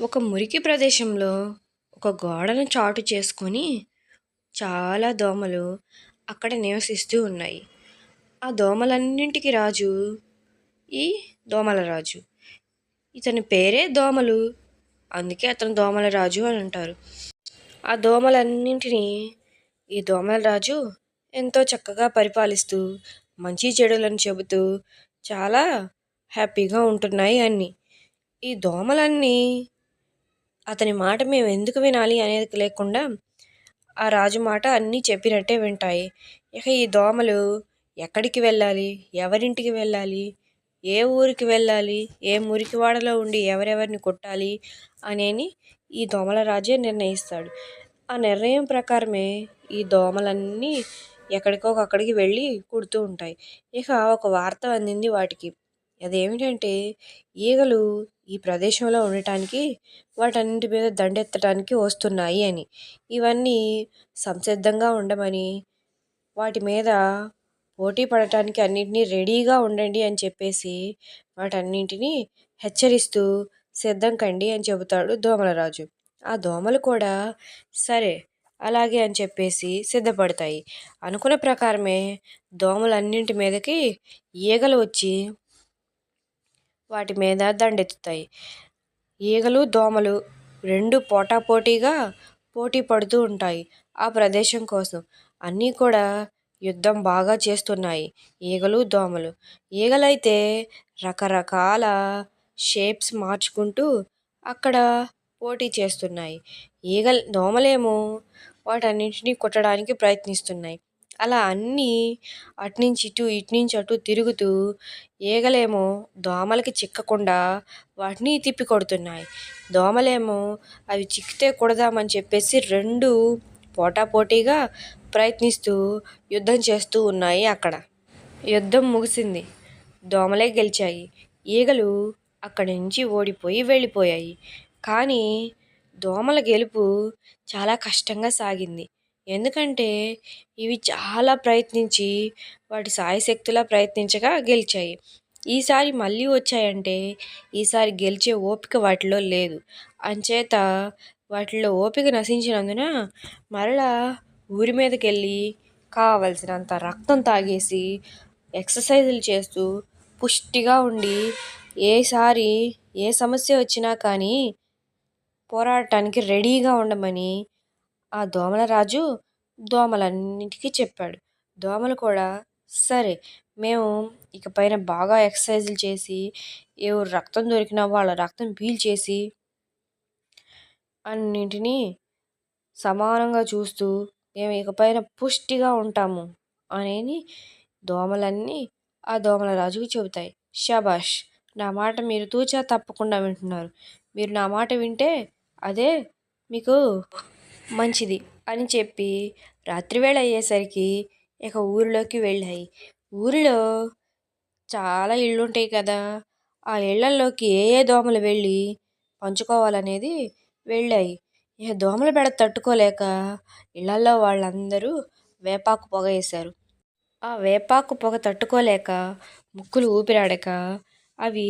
ఒక మురికి ప్రదేశంలో ఒక గోడను చాటు చేసుకొని చాలా దోమలు అక్కడ నివసిస్తూ ఉన్నాయి. ఆ దోమలన్నింటికి రాజు ఈ దోమల రాజు. ఇతని పేరే దోమలు. అందుకే అతను దోమల రాజు అని అంటారు. ఆ దోమలన్నింటినీ ఈ దోమల రాజు ఎంతో చక్కగా పరిపాలిస్తూ మంచి చెడులను చెబుతూ చాలా హ్యాపీగా ఉంటున్నాయి అన్నీ. ఈ దోమలన్నీ అతని మాట మేము ఎందుకు వినాలి అనేది లేకుండా ఆ రాజు మాట అన్నీ చెప్పినట్టే వింటాయి. ఇక ఈ దోమలు ఎక్కడికి వెళ్ళాలి? ఎవరింటికి వెళ్ళాలి? ఏ ఊరికి వెళ్ళాలి? ఏ మురికి వాడలో ఉండి ఎవరెవరిని కొట్టాలి? అనేని ఈ దోమల రాజే నిర్ణయిస్తాడు. ఆ నిర్ణయం ప్రకారమే ఈ దోమలన్నీ ఎక్కడికో అక్కడికి వెళ్ళి కుడుతూ ఉంటాయి. ఇక ఒక వార్త అందింది వాటికి. అదేమిటంటే ఈగలు ఈ ప్రదేశంలో ఉండటానికి వాటన్నింటి మీద దండెత్తడానికి వస్తున్నాయి అని. ఇవన్నీ సంసిద్ధంగా ఉండమని వాటి మీద పోటీ పడటానికి అన్నింటినీ రెడీగా ఉండండి అని చెప్పేసి వాటన్నింటినీ హెచ్చరిస్తూ సిద్ధం కండి అని చెబుతాడు దోమలరాజు. ఆ దోమలు కూడా సరే అలాగే అని చెప్పేసి సిద్ధపడతాయి. అనుకున్న ప్రకారమే దోమలన్నింటి మీదకి ఈగలు వచ్చి వాటి మీద దండెత్తుతాయి. ఈగలు దోమలు రెండు పోటాపోటీగా పోటీ పడుతూ ఉంటాయి ఆ ప్రదేశం కోసం. అన్నీ కూడా యుద్ధం బాగా చేస్తున్నాయి ఈగలు దోమలు. ఈగలైతే రకరకాల షేప్స్ మార్చుకుంటూ అక్కడ పోటీ చేస్తున్నాయి. ఈగలు దోమలేమో వాటన్నింటినీ కుట్టడానికి ప్రయత్నిస్తున్నాయి. అలా అన్నీ అటునుంచి ఇటు ఇటు నుంచి అటు తిరుగుతూ ఈగలేమో దోమలకి చిక్కకుండా వాటిని తిప్పి కొడుతున్నాయి. దోమలేమో అవి చిక్కితే కొడదామని చెప్పేసి రెండు పోటాపోటీగా ప్రయత్నిస్తూ యుద్ధం చేస్తూ ఉన్నాయి అక్కడ. యుద్ధం ముగిసింది. దోమలే గెలిచాయి. ఈగలు అక్కడి నుంచి ఓడిపోయి వెళ్ళిపోయాయి. కానీ దోమల గెలుపు చాలా కష్టంగా సాగింది. ఎందుకంటే ఇవి చాలా ప్రయత్నించి వాటి సాయశక్తులా ప్రయత్నించగా గెలిచాయి. ఈసారి మళ్ళీ వచ్చాయంటే ఈసారి గెలిచే ఓపిక వాటిలో లేదు. అంచేత వాటిలో ఓపిక నశించినందున మరలా ఊరి మీదకి వెళ్ళి కావలసినంత రక్తం తాగేసి ఎక్సర్సైజులు చేస్తూ పుష్టిగా ఉండి ఏసారి ఏ సమస్య వచ్చినా కానీ పోరాడటానికి రెడీగా ఉండమని ఆ దోమల రాజు దోమలన్నిటికీ చెప్పాడు. దోమలు కూడా సరే మేము ఇక పైన బాగా ఎక్సర్సైజులు చేసి ఎవరు రక్తం దొరికిన వాళ్ళ రక్తం పీల్చేసి అన్నింటినీ సమానంగా చూస్తూ మేము ఇకపైన పుష్టిగా ఉంటాము అనేది దోమలన్నీ ఆ దోమల రాజుకి చెబుతాయి. షబాష్ నా మాట మీరు తూచా తప్పకుండా వింటున్నారు. మీరు నా మాట వింటే అదే మీకు మంచిది అని చెప్పి రాత్రివేళ అయ్యేసరికి ఇక ఊరిలోకి వెళ్ళాయి. ఊరిలో చాలా ఇళ్ళు ఉంటాయి కదా ఆ ఇళ్ళల్లోకి ఏ ఏ దోమలు వెళ్ళి పంచుకోవాలనేది వెళ్ళాయి. ఇక దోమల బెడ తట్టుకోలేక ఇళ్ళల్లో వాళ్ళందరూ వేపాకు పొగ వేశారు. ఆ వేపాకు పొగ తట్టుకోలేక ముక్కులు ఊపిరాడక అవి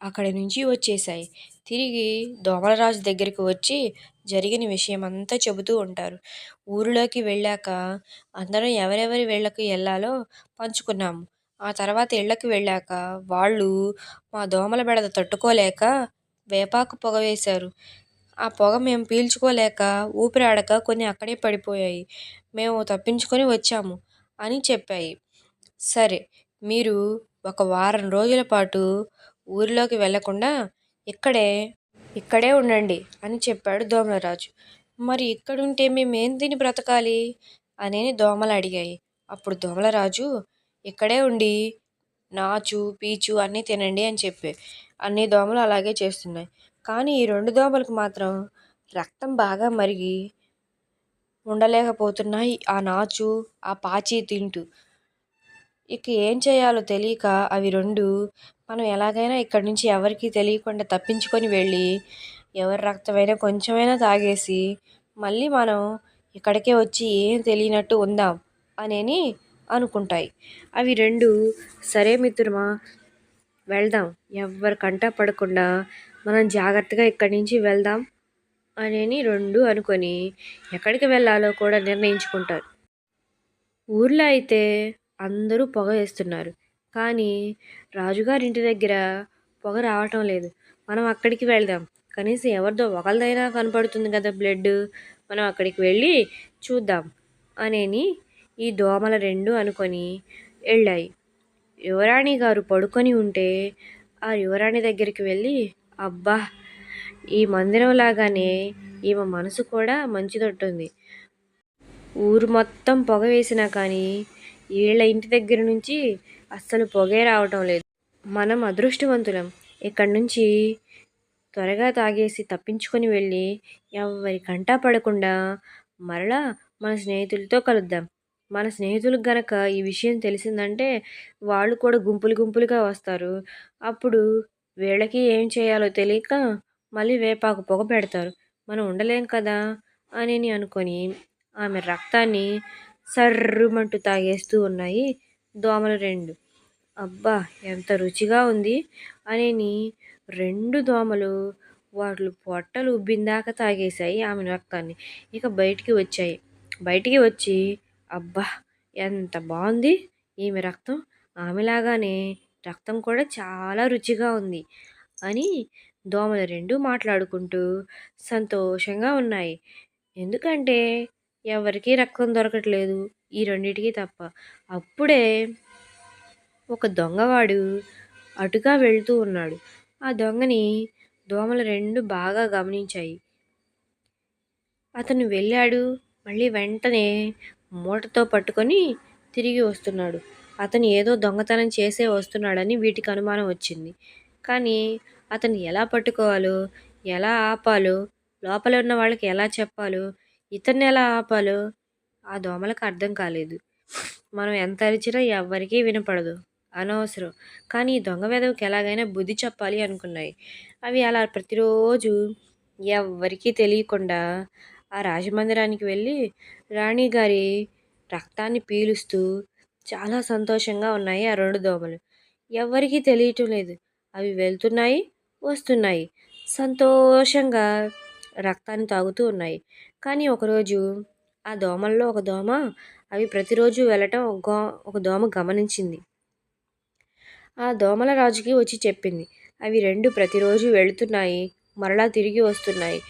అక్కడి నుంచి వచ్చేసాయి తిరిగి దోమలరాజు దగ్గరికి వచ్చి జరిగిన విషయం అంతా చెబుతూ ఉంటారు. ఊరిలోకి వెళ్ళాక అందరం ఎవరెవరి ఇళ్ళకి వెళ్ళాలో పంచుకున్నాము. ఆ తర్వాత ఇళ్ళకి వెళ్ళాక వాళ్ళు మా దోమల బెడద తట్టుకోలేక వేపాకు పొగ వేశారు. ఆ పొగ మేము పీల్చుకోలేక ఊపిరాడక కొన్ని అక్కడే పడిపోయాయి. మేము తప్పించుకొని వచ్చాము అని చెప్పాయి. సరే మీరు ఒక వారం రోజుల పాటు ఊరిలోకి వెళ్ళకుండా ఇక్కడే ఇక్కడే ఉండండి అని చెప్పాడు దోమలరాజు. మరి ఇక్కడుంటే మేము ఏం తిని బ్రతకాలి? అని దోమలు అడిగాయి. అప్పుడు దోమలరాజు ఇక్కడే ఉండి నాచు పీచు అన్నీ తినండి అని చెప్పి అన్ని దోమలు అలాగే చేస్తున్నాయి. కానీ ఈ రెండు దోమలకు మాత్రం రక్తం బాగా మరిగి ఉండలేకపోతున్నాయి. ఆ నాచు ఆ పాచి తింటూ ఇక ఏం చేయాలో తెలియక అవి రెండు మనం ఎలాగైనా ఇక్కడి నుంచి ఎవరికి తెలియకుండా తప్పించుకొని వెళ్ళి ఎవరి రక్తమైనా కొంచెమైనా తాగేసి మళ్ళీ మనం ఇక్కడికే వచ్చి ఏం తెలియనట్టు ఉందాం అనేని అనుకుంటాయి. అవి రెండు సరే మిత్రమా వెళ్దాం. ఎవరి కంట పడకుండా మనం జాగ్రత్తగా ఇక్కడి నుంచి వెళ్దాం అని రెండు అనుకొని ఎక్కడికి వెళ్ళాలో కూడా నిర్ణయించుకుంటారు. ఊర్లో అయితే అందరూ పొగ వేస్తున్నారు. కానీ రాజుగారి ఇంటి దగ్గర పొగ రావటం లేదు. మనం అక్కడికి వెళ్దాం. కనీసం ఎవరిదో ఒకరిదైనా కనపడుతుంది కదా బ్లడ్. మనం అక్కడికి వెళ్ళి చూద్దాం అనేని ఈ దోమల రెండు అనుకొని వెళ్ళాయి. యువరాణి గారు పడుకొని ఉంటే ఆ యువరాణి దగ్గరికి వెళ్ళి అబ్బా ఈ మందిరం లాగానే ఈమె మనసు కూడా మంచిదొట్టుంది. ఊరు మొత్తం పొగ వేసినా కానీ వీళ్ళ ఇంటి దగ్గర నుంచి అస్సలు పొగే రావటం లేదు. మనం అదృష్టవంతులం. ఇక్కడి నుంచి? త్వరగా తాగేసి తప్పించుకొని వెళ్ళి ఎవరి కంటా పడకుండా మరలా మన స్నేహితులతో కలుద్దాం. మన స్నేహితులకు గనక ఈ విషయం తెలిసిందంటే వాళ్ళు కూడా గుంపులు గుంపులుగా వస్తారు. అప్పుడు వీళ్ళకి ఏం చేయాలో తెలియక మళ్ళీ వేపాకు పొగ పెడతారు. మనం ఉండలేం కదా? అని అనుకొని ఆమె రక్తాన్ని సర్రుమంటూ తాగేస్తూ ఉన్నాయి. దోమలు రెండు. అబ్బా ఎంత రుచిగా ఉంది. అని రెండు దోమలు వాళ్ళు పొట్టలు ఉబ్బిందాక తాగేశాయి ఆమె రక్తాన్ని ఇక బయటికి వచ్చాయి. బయటికి వచ్చి అబ్బా ఎంత బాగుంది ఈమె రక్తం. ఆమెలాగానే రక్తం కూడా చాలా రుచిగా ఉంది అని దోమలు రెండు మాట్లాడుకుంటూ సంతోషంగా ఉన్నాయి. ఎందుకంటే ఎవరికీ రక్తం దొరకట్లేదు. ఈ రెండిటికి తప్ప. అప్పుడే ఒక దొంగవాడు అటుగా వెళ్తూ ఉన్నాడు. ఆ దొంగని దోమలు రెండు బాగా గమనించాయి. అతను వెళ్ళాడు. మళ్ళీ వెంటనే మూటతో పట్టుకొని తిరిగి వస్తున్నాడు. అతను ఏదో దొంగతనం చేసే వస్తున్నాడని వీటికి అనుమానం వచ్చింది. కానీ అతను ఎలా పట్టుకోవాలో ఎలా ఆపాలో లోపల ఉన్న వాళ్ళకి ఎలా చెప్పాలో ఇతన్ని ఎలా ఆపాలో ఆ దోమలకు అర్థం కాలేదు. మనం ఎంత అరిచినా ఎవ్వరికీ వినపడదు. అనవసరం. కానీ ఈ దొంగ వెదవుకి ఎలాగైనా బుద్ధి చెప్పాలి అనుకున్నాయి. అవి అలా ప్రతిరోజు ఎవ్వరికీ తెలియకుండా ఆ రాజమందిరానికి వెళ్ళి రాణిగారి రక్తాన్ని పీలుస్తూ చాలా సంతోషంగా ఉన్నాయి ఆ రెండు దోమలు. ఎవ్వరికీ తెలియటం లేదు. అవి వెళ్తున్నాయి వస్తున్నాయి. సంతోషంగా రక్తాన్ని తాగుతూ ఉన్నాయి. కానీ ఒకరోజు ఆ దోమల్లో ఒక దోమ అవి ప్రతిరోజు వెళ్ళటం గో ఒక దోమ గమనించింది. ఆ దోమల రాజుకి వచ్చి చెప్పింది. అవి రెండు ప్రతిరోజు వెళుతున్నాయి మరలా తిరిగి వస్తున్నాయి.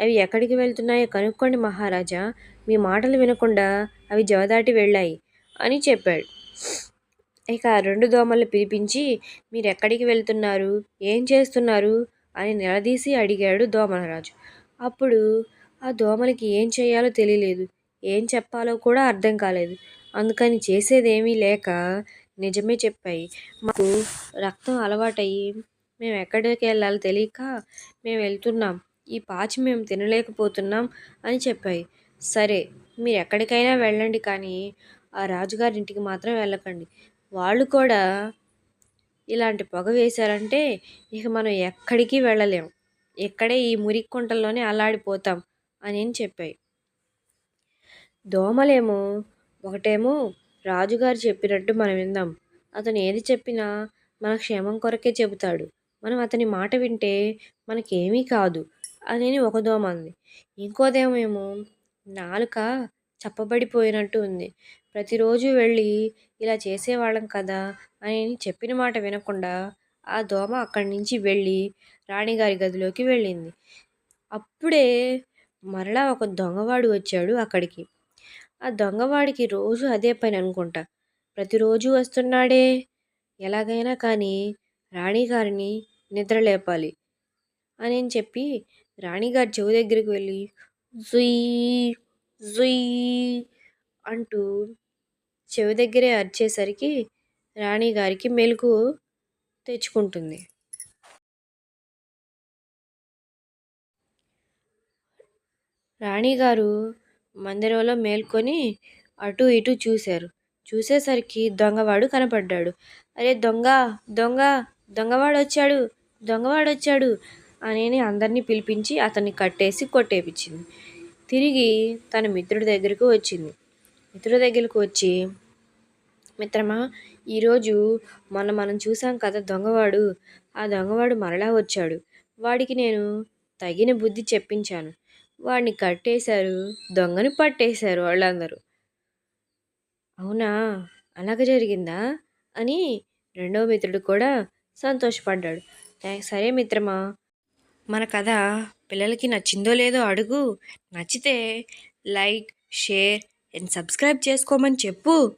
అవి ఎక్కడికి వెళ్తున్నాయో కనుక్కోండి మహారాజా మీ మాటలు వినకుండా అవి జవదాటి వెళ్ళాయి అని చెప్పాడు. ఇక రెండు దోమలు పిలిపించి మీరు ఎక్కడికి వెళ్తున్నారు? ఏం చేస్తున్నారు? అని నిలదీసి అడిగాడు దోమలరాజు అప్పుడు ఆ దోమలకి ఏం చేయాలో తెలియలేదు. ఏం చెప్పాలో కూడా అర్థం కాలేదు. అందుకని చేసేదేమీ లేక నిజమే చెప్పాయి. మాకు రక్తం అలవాటయ్యి మేము ఎక్కడికి వెళ్ళాలో తెలియక మేము వెళ్తున్నాం. ఈ పాచి మేము తినలేకపోతున్నాం అని చెప్పాయి. సరే మీరు ఎక్కడికైనా వెళ్ళండి కానీ ఆ రాజుగారి ఇంటికి మాత్రం వెళ్ళకండి. వాళ్ళు కూడా ఇలాంటి పొగ వేశారంటే ఇక మనం ఎక్కడికి వెళ్ళలేం. ఇక్కడే ఈ మురికి కుంటల్లోనే అల్లాడిపోతాం అని చెప్పాయి. దోమలేమో? ఒకటేమో రాజుగారు చెప్పినట్టు మనం విందాం. అతను ఏది చెప్పినా మన క్షేమం కొరకే చెబుతాడు. మనం అతని మాట వింటే మనకేమీ కాదు అని ఒక దోమ అంది. ఇంకోదేమేమో నాలుక చప్పబడిపోయినట్టు ఉంది. ప్రతిరోజు వెళ్ళి ఇలా చేసేవాళ్ళం కదా అని చెప్పిన మాట వినకుండా ఆ దోమ అక్కడి నుంచి వెళ్ళి రాణిగారి గదిలోకి వెళ్ళింది. అప్పుడే మరలా ఒక దొంగవాడు వచ్చాడు అక్కడికి. ఆ దొంగవాడికి రోజు అదే పని అనుకుంటా. ప్రతిరోజు వస్తున్నాడే. ఎలాగైనా కానీ రాణిగారిని నిద్ర లేపాలి అని చెప్పి రాణిగారి చెవి దగ్గరికి వెళ్ళి జుయ్ జుయ్ అంటూ చెవి దగ్గరే అరిచేసరికి రాణిగారికి మెలకు తెచ్చుకుంటుంది. రాణిగారు మందిరంలో మేల్కొని అటు ఇటు చూశారు. చూసేసరికి దొంగవాడు కనపడ్డాడు. అరే దొంగ దొంగ దొంగవాడు వచ్చాడు దొంగవాడు వచ్చాడు అని అందరినీ పిలిపించి అతన్ని కట్టేసి కొట్టేపించింది తిరిగి తన మిత్రుడి దగ్గరకు వచ్చింది. మిత్రుడి దగ్గరకు వచ్చి మిత్రమా ఈరోజు మొన్న మనం చూసాం కదా దొంగవాడు. ఆ దొంగవాడు మరలా వచ్చాడు. వాడికి నేను తగిన బుద్ధి చెప్పించాను. వాడిని కట్టేశారు దొంగని పట్టేశారు వాళ్ళందరూ. అవునా? అలాగ జరిగిందా? అని రెండవ మిత్రుడు కూడా సంతోషపడ్డాడు. సరే మిత్రమా మన కథ పిల్లలకి నచ్చిందో లేదో అడుగు. నచ్చితే లైక్ షేర్ అండ్ సబ్స్క్రైబ్ చేసుకోమని చెప్పు.